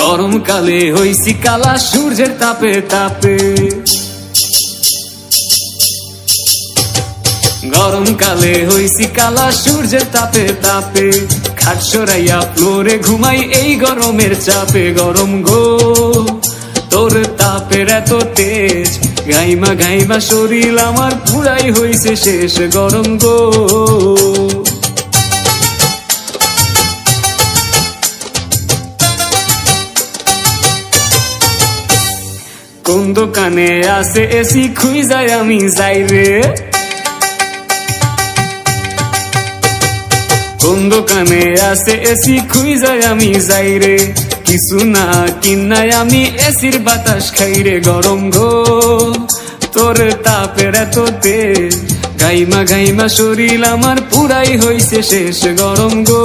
গরমকালে হইছি কালা, সূর্যের তাপে তাপে। গরমকালে হইছি কালা, সূর্যের তাপে তাপে। খাট সরাইয়া ফ্লোরে ঘুমাই এই গরমের চাপে। গরম গো, তোর তাপের এত তেজ। গাইমা গাইমা শরীর আমার পুরাই হইছে শেষ। গরম গো কোন দোকানে আছে এসি যায়, আমি যাই রে কোন দোকানে আছে এসি যায়, আমি যাই রে কিছু না কিনাই, আমি এসির বাতাস খাই রে গরম গো। তোর তাপের এত গাইমা গাইমা শরীর আমার পুরাই হইছে শেষ গরম গো।